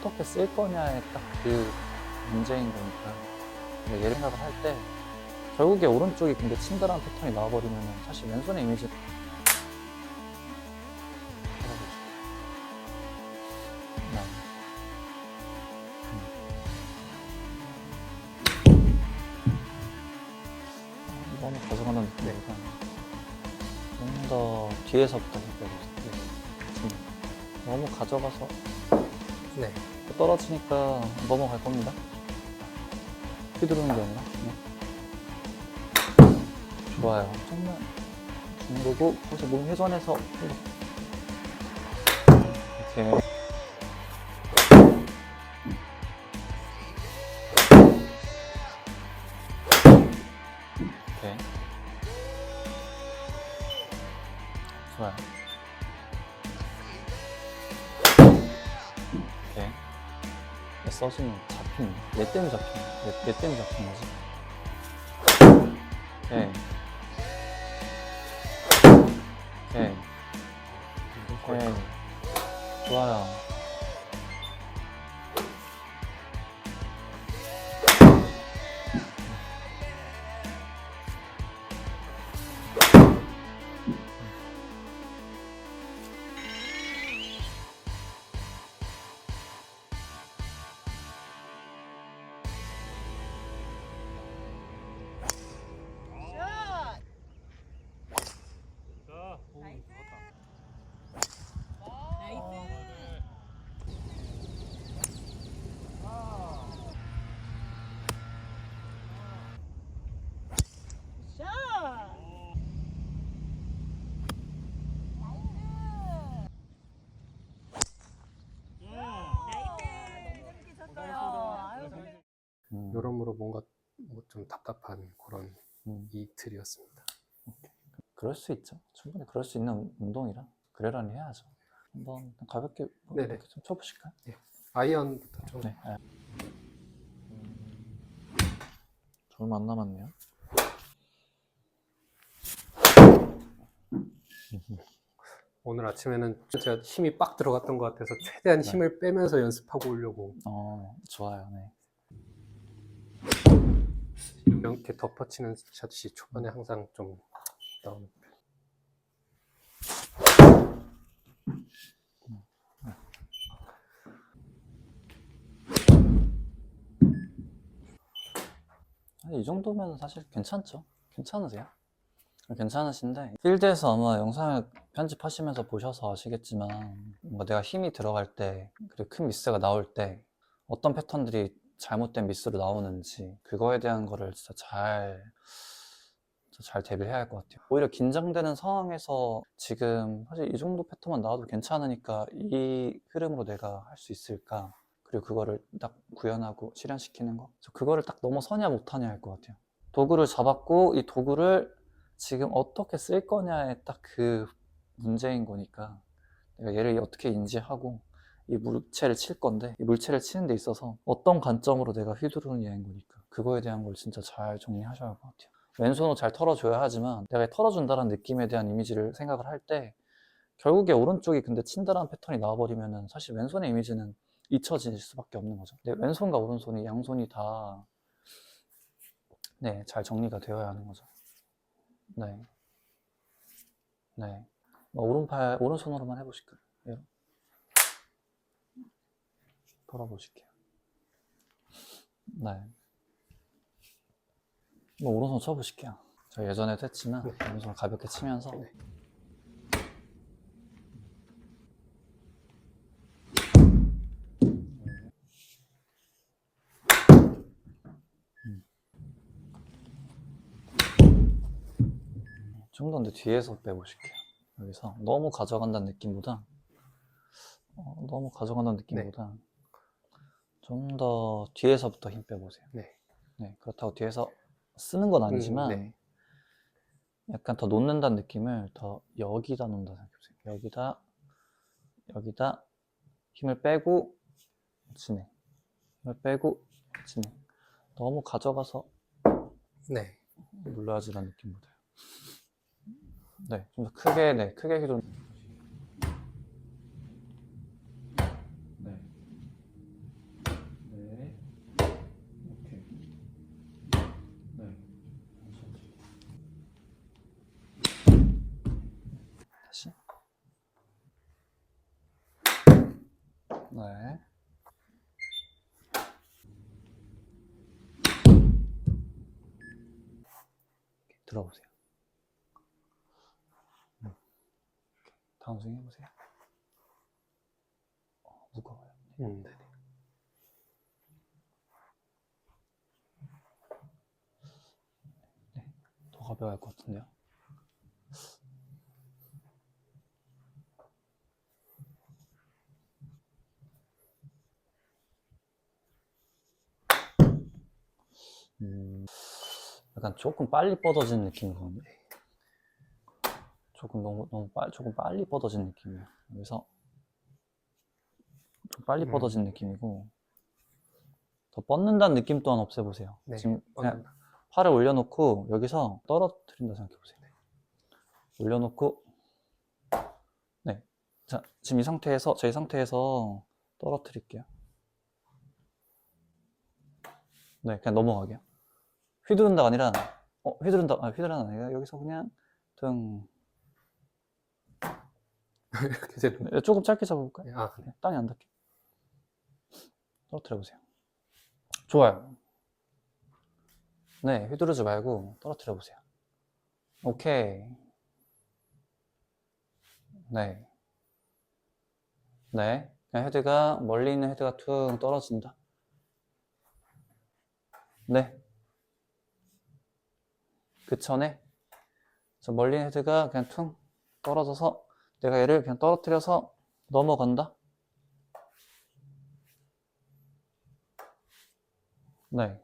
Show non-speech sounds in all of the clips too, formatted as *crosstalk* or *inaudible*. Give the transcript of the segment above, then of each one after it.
어떻게 쓸 거냐에 딱 그 문제인 거니까 근데 얘를 생각을 할 때 결국에 오른쪽이 근데 친다라는 패턴이 나와버리면 사실 왼손의 이미지 네. 음. 이거는 가져가는 느낌보다 좀더 뒤에서부터 해보고 지금 너무 가져가서 네. 떨어지니까 넘어갈 겁니다. 휘두르는 게 아니라. 네. 좋아요. 정말 거고, 거기서 몸 회전해서. 이렇게. 이렇게. 잡히는 거. 얘 때문에 거. 얘, 얘 때문에 잡히는 거지. 오케이. 오케이. 오케이. 좋아요. 답답한 그런 음, 이틀이었습니다. 그럴 수 있죠. 충분히 그럴 수 있는 운동이라. 그래라니 해야죠. 한번 가볍게 뭐 네네. 이렇게 좀 쳐보실까요? 아이언부터 좀 네. 아. 저 얼마 안 남았네요. 오늘 아침에는 제가 힘이 빡 들어갔던 것 같아서 최대한 네. 힘을 빼면서 연습하고 오려고 어, 좋아요. 네. 이렇게 덮어치는 샷이 초반에 항상 좀 나오는 편. 아니, 이 정도면 사실 괜찮죠? 괜찮으세요? 괜찮으신데 필드에서 아마 영상을 편집하시면서 보셔서 아시겠지만 뭔가 내가 힘이 들어갈 때 그리고 큰 미스가 나올 때 어떤 패턴들이 잘못된 미스로 나오는지 그거에 대한 거를 진짜 잘, 진짜 잘 대비해야 할 것 같아요. 오히려 긴장되는 상황에서 지금 사실 이 정도 패턴만 나와도 괜찮으니까 이 흐름으로 내가 할 수 있을까? 그리고 그거를 딱 구현하고 실현시키는 거. 그거를 딱 넘어서냐 못하냐 할 것 같아요. 도구를 잡았고 이 도구를 지금 어떻게 쓸 거냐에 딱 그 문제인 거니까 내가 얘를 어떻게 인지하고 이 물체를 칠 건데 이 물체를 치는 데 있어서 어떤 관점으로 내가 휘두르느냐인 거니까 그거에 대한 걸 진짜 잘 정리하셔야 할 것 같아요. 왼손으로 잘 털어줘야 하지만 내가 털어준다는 느낌에 대한 이미지를 생각을 할 때 결국에 오른쪽이 근데 친다라는 패턴이 나와버리면 사실 왼손의 이미지는 잊혀질 수밖에 없는 거죠. 근데 왼손과 오른손이 양손이 다 네, 잘 정리가 되어야 하는 거죠. 네. 네. 뭐 오른팔, 오른손으로만 해보실까요? 예. 돌아보실게요. 네. 뭐 오른손 쳐보실게요. 저 예전에도 했지만 네. 오른손 가볍게 치면서 네. 좀더 근데 뒤에서 빼보실게요. 여기서 너무 가져간다는 느낌보다 어, 너무 가져간다는 느낌보다 좀 더 뒤에서부터 힘 빼보세요. 네. 네, 그렇다고 뒤에서 쓰는 건 아니지만 음, 네. 약간 더 놓는다는 느낌을 더 여기다 놓는다 생각해보세요. 여기다 여기다 힘을 빼고 진행. 힘을 빼고 진행. 너무 가져가서 네. 물러야지라는 느낌보다요. 네, 좀 더 크게, 네, 크게 휘두르. 네, 네. 들어보세요. 음. 다음 스윙 해보세요. 어, 무거워요. 음. 더 가벼워야 할 것 같은데요. 음, 약간 조금 빨리 뻗어진 느낌이거든요. 조금 너무 너무 빨리 조금 빨리 뻗어진 느낌이에요. 그래서 좀 빨리 음. 뻗어진 느낌이고 더 뻗는다는 느낌 또한 없애보세요. 네. 지금 그냥 뻗는다. 팔을 올려놓고 여기서 떨어뜨린다 생각해보세요. 올려놓고 네. 자, 지금 이 상태에서 제 상태에서 떨어뜨릴게요. 네, 그냥 넘어가게요. 휘두른다가 아니라 어, 휘두른다. 아, 휘두른다 아니라 여기서 그냥 등 *laughs* 이렇게 되는 네, 조금 짧게 잡아볼까요? 아, 네. 네, 땅이 안 닿게. 떨어뜨려 보세요. 좋아요. 네, 휘두르지 말고 떨어뜨려 보세요. 오케이. 네. 네. 그냥 헤드가, 멀리 있는 헤드가 퉁 떨어진다. 네. 그 전에, 저 멀리 있는 헤드가 그냥 퉁 떨어져서 내가 얘를 그냥 떨어뜨려서 넘어간다. 네.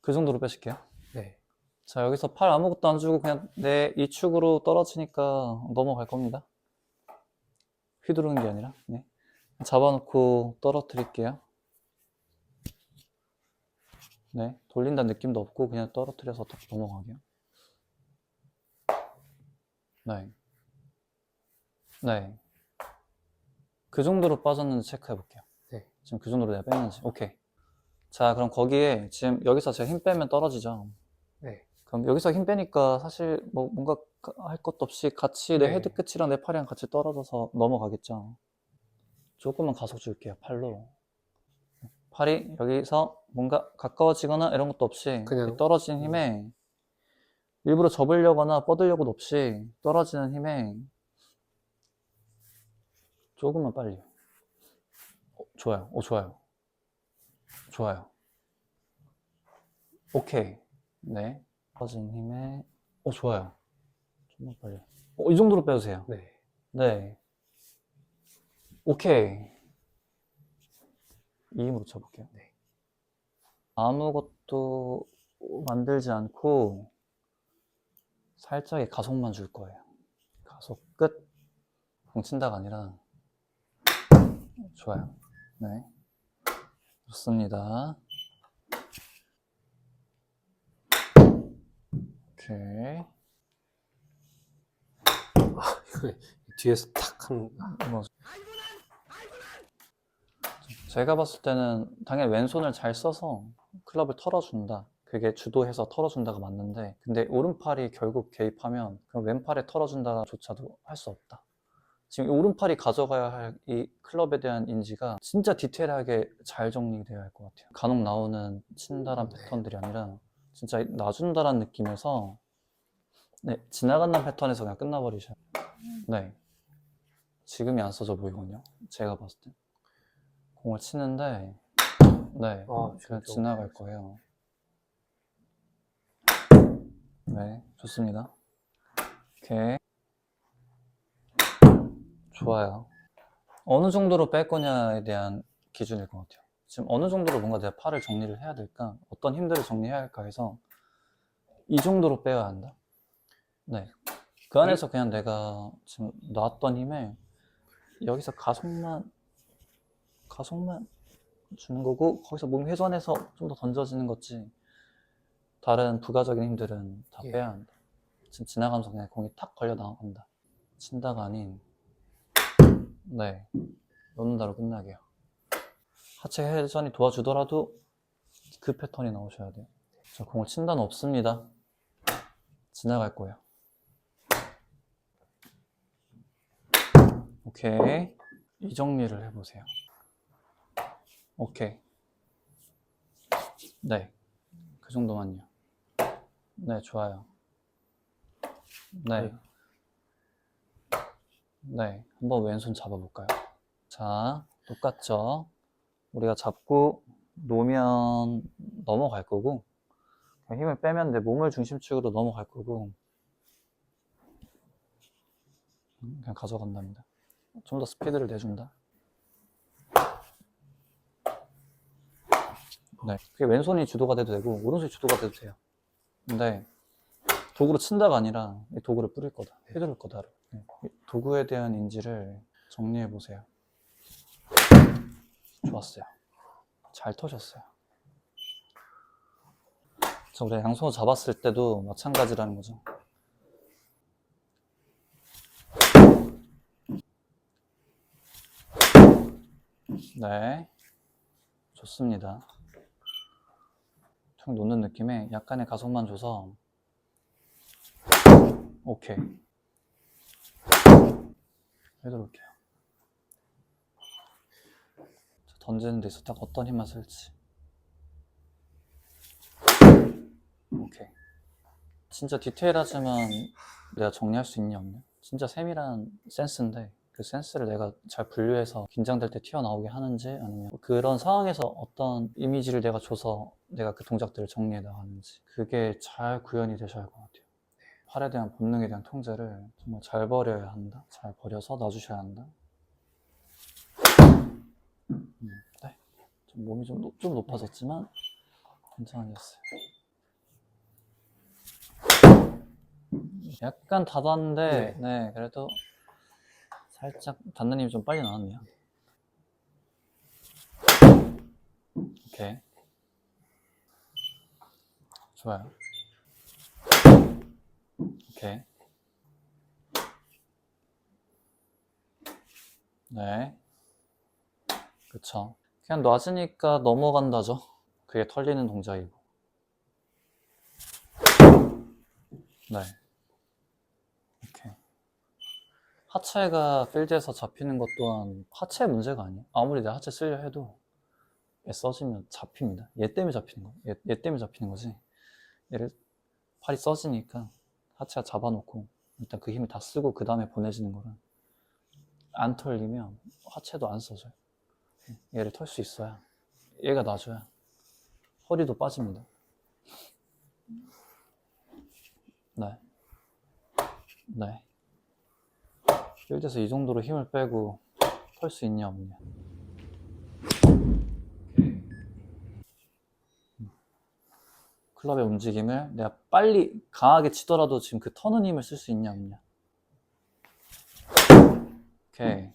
그 정도로 빼실게요. 네. 자, 여기서 팔 아무것도 안 주고 그냥 내 이 축으로 떨어지니까 넘어갈 겁니다. 휘두르는 게 아니라. 네. 잡아놓고 떨어뜨릴게요. 네. 돌린다는 느낌도 없고 그냥 떨어뜨려서 딱 넘어가게요. 네. 네. 그 정도로 빠졌는지 체크해 볼게요. 네. 지금 그 정도로 내가 뺐는지. 오케이. 자, 그럼 거기에 지금 여기서 제가 힘 빼면 떨어지죠. 네. 그럼 여기서 힘 빼니까 사실 뭐 뭔가 가- 할 것도 없이 같이 내 네. 헤드 끝이랑 내 팔이랑 같이 떨어져서 넘어가겠죠. 조금만 가속 줄게요, 팔로. 팔이 여기서 뭔가 가까워지거나 이런 것도 없이 그냥- 이 떨어진 힘에 일부러 접으려거나 뻗으려고도 없이 떨어지는 힘에 조금만 빨리. 어, 좋아요. 오, 좋아요. 좋아요. 오케이. 네. 떨어진 힘에, 오, 좋아요. 좀만 빨리. 어, 이 정도로 빼주세요. 네. 네. 오케이. 이 힘으로 쳐볼게요. 네. 아무것도 만들지 않고 살짝의 가속만 줄 거예요. 가속 끝. 뭉친다가 아니라. 좋아요. 네. 좋습니다. 오케이. 이거 뒤에서 탁 한, 뭐 제가 봤을 때는 당연히 왼손을 잘 써서 클럽을 털어준다. 그게 주도해서 털어준다가 맞는데, 근데 오른팔이 결국 개입하면 그럼 왼팔에 털어준다조차도 할 수 없다. 지금 이 오른팔이 가져가야 할 이 클럽에 대한 인지가 진짜 디테일하게 잘 정리되어야 할 것 같아요. 간혹 나오는 친다란 패턴들이 아니라 진짜 놔준다란 느낌에서 네, 지나간다는 패턴에서 그냥 끝나버리셔야 돼요. 네. 지금이 안 써져 보이거든요. 제가 봤을 때. 공을 치는데, 네. 아, 지금 지나갈 거예요. 네. 좋습니다. 오케이. 좋아요. 어느 정도로 뺄 거냐에 대한 기준일 것 같아요. 지금 어느 정도로 뭔가 내가 팔을 정리를 해야 될까? 어떤 힘들을 정리해야 할까 해서 이 정도로 빼야 한다. 네. 그 안에서 그냥 내가 지금 놨던 힘에 여기서 가속만, 가속만 주는 거고, 거기서 몸 회전해서 좀 더 던져지는 거지. 다른 부가적인 힘들은 다 예. 빼야 한다. 지금 지나가면서 그냥 공이 탁 걸려 나간다. 친다가 아닌, 네. 놓는다로 끝나게요. 하체 회전이 도와주더라도 그 패턴이 나오셔야 돼요. 자, 공을 친다는 없습니다. 지나갈 거예요. 오케이. 이 정리를 해보세요. 오케이. 네. 그 정도만요. 네, 좋아요. 네. 네. 한번 왼손 잡아볼까요? 자, 똑같죠? 우리가 잡고 놓으면 넘어갈 거고, 힘을 빼면 내 몸을 중심축으로 넘어갈 거고, 음, 그냥 가져간답니다. 좀 더 스피드를 내준다. 네. 그게 왼손이 주도가 돼도 되고, 오른손이 주도가 돼도 돼요. 근데, 도구로 친다가 아니라, 이 도구를 뿌릴 거다. 휘두를 거다. 네. 이 도구에 대한 인지를 정리해 보세요. 좋았어요. 잘 터셨어요. 자, 우리 양손을 잡았을 때도 마찬가지라는 거죠. 네. 좋습니다. 툭 놓는 느낌에 약간의 가속만 줘서 오케이. 해드릴게요. 자, 던지는 데서 딱 어떤 힘만 쓸지. 오케이. 진짜 디테일하지만 내가 정리할 수 있냐 없냐? 진짜 세밀한 센스인데 그 센스를 내가 잘 분류해서 긴장될 때 튀어나오게 하는지 아니면 그런 상황에서 어떤 이미지를 내가 줘서 내가 그 동작들을 정리해 나가는지 그게 잘 구현이 되셔야 할 것 같아요. 팔에 대한 본능에 대한 통제를 정말 잘 버려야 한다. 잘 버려서 놔주셔야 한다. 음, 네. 좀 몸이 좀, 높- 좀 높아졌지만 괜찮아졌어요. 약간 닫았는데, 네, 그래도 살짝 힘이 좀 빨리 나왔네요. 오케이. 좋아요. 오케이. 네. 그쵸. 그냥 놔주니까 넘어간다죠. 그게 털리는 동작이고. 네. 오케이. 하체가 필드에서 잡히는 것 또한 하체 문제가 아니에요. 아무리 내가 하체 쓰려 해도 얘 써지면 잡힙니다. 얘 때문에 잡히는 거. 얘, 얘 때문에 잡히는 거지. 얘를 팔이 써지니까 하체가 잡아놓고 일단 그 힘을 다 쓰고 그 다음에 보내지는 거는 안 털리면 하체도 안 써져요. 얘를 털 수 있어야 얘가 놔줘야 허리도 빠집니다. 네. 네. 필드에서 이 정도로 힘을 빼고 털 수 있냐 없냐. 클럽의 움직임을 내가 빨리 강하게 치더라도 지금 그 터는 힘을 쓸 수 있냐 없냐. 오케이.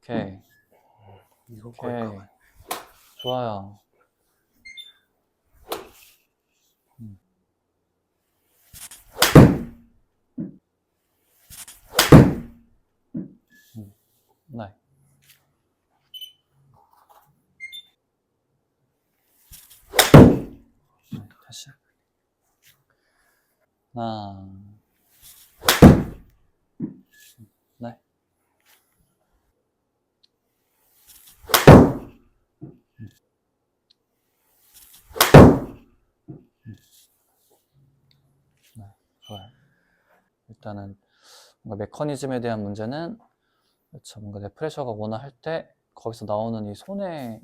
오케이. 오케이. 좋아요. 네. 네, 다시. 하나. 네. 네, 좋아요. 일단은 뭔가 메커니즘에 대한 문제는 그렇죠. 뭔가 내 프레셔가 원화 할때 거기서 나오는 이 손의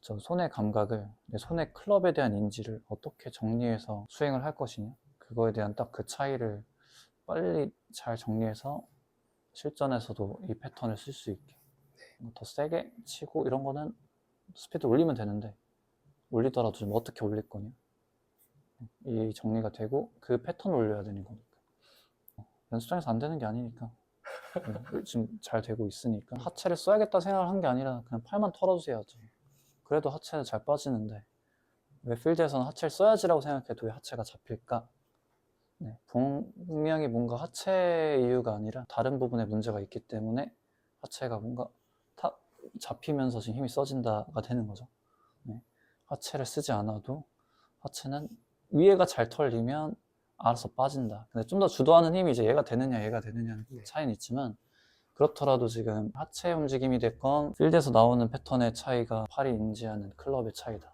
저 손의 감각을 내 손의 클럽에 대한 인지를 어떻게 정리해서 수행을 할 것이냐. 그거에 대한 딱 그 차이를 빨리 잘 정리해서 실전에서도 이 패턴을 쓸 수 있게. 뭐더 세게 치고 이런 거는 스피드 올리면 되는데 올리더라도 좀 어떻게 올릴 거냐. 이 정리가 되고 그 패턴을 올려야 되는 거니까. 연습장에서 안 되는 게 아니니까. 네, 지금 잘 되고 있으니까 하체를 써야겠다 생각을 한 게 아니라 그냥 팔만 털어주셔야죠 그래도 하체는 잘 빠지는데 왜 필드에서는 하체를 써야지라고 생각해도 왜 하체가 잡힐까? 네, 분명히 뭔가 하체 이유가 아니라 다른 부분에 문제가 있기 때문에 하체가 뭔가 타- 잡히면서 지금 힘이 써진다가 되는 거죠. 네, 하체를 쓰지 않아도 하체는 위에가 잘 털리면 알아서 빠진다. 근데 좀 더 주도하는 힘이 이제 얘가 되느냐 얘가 되느냐는 네. 차이는 있지만 그렇더라도 지금 하체 움직임이 됐건 필드에서 나오는 패턴의 차이가 팔이 인지하는 클럽의 차이다.